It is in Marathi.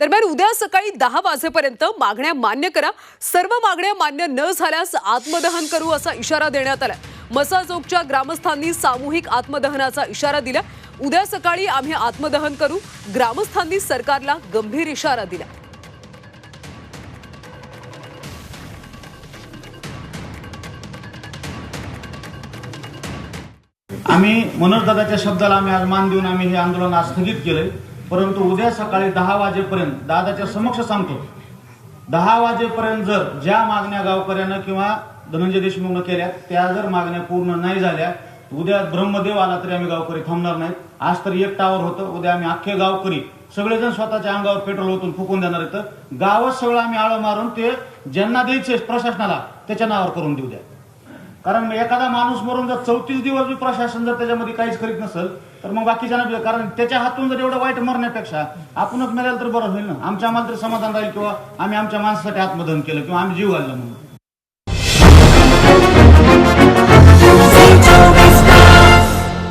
दरम्यान उद्या सकाळी दहा वाजेपर्यंत मागण्या मान्य करा. सर्व मागण्या मान्य न झाल्यास आत्मदहन करू असा इशारा देण्यात आला मसाजोगच्या ग्रामस्थांनी सामूहिक आत्मदहनाचा इशारा दिला उद्या सकाळी आम्ही आत्मदहन करू. ग्रामस्थांनी सरकारला गंभीर इशारा दिला आम्ही मनोजदादाच्या शब्दाला आम्ही आज मान देऊन आम्ही हे आंदोलन आज स्थगित केलंय. परंतु उद्या सकाळी दहा वाजेपर्यंत दादाच्या समक्ष सांगतो. दहा वाजेपर्यंत जर ज्या मागण्या गावकऱ्यानं किंवा धनंजय देशमुखनं केल्या त्या जर मागण्या पूर्ण नाही झाल्या उद्या ब्रह्मदेव आला तरी आम्ही गावकरी थांबणार नाहीत. आज तर एक टावर होतं उद्या आम्ही अख्खे गावकरी सगळेजण स्वतःच्या अंगावर पेट्रोल ओतून फुकून देणार आहेत. गावच सगळं आम्ही आळं मारून ते ज्यांना द्यायचे प्रशासनाला त्याच्या नावावर करून देऊ द्या. कारण एखादा माणूस मरून जर चौतीस दिवस बी प्रशासन जर त्याच्यामध्ये काहीच करीत नसेल तर मग बाकीच्या कारण त्याच्या हातून जर एवढं वाईट मरण्यापेक्षा आपणच मिळालं तर बरं होईल ना? आमच्या आम्हाला तर समाधान राहील किंवा आम्ही आमच्या माणसासाठी आत्मदहन केलं किंवा आम्ही जीव घालला म्हणून.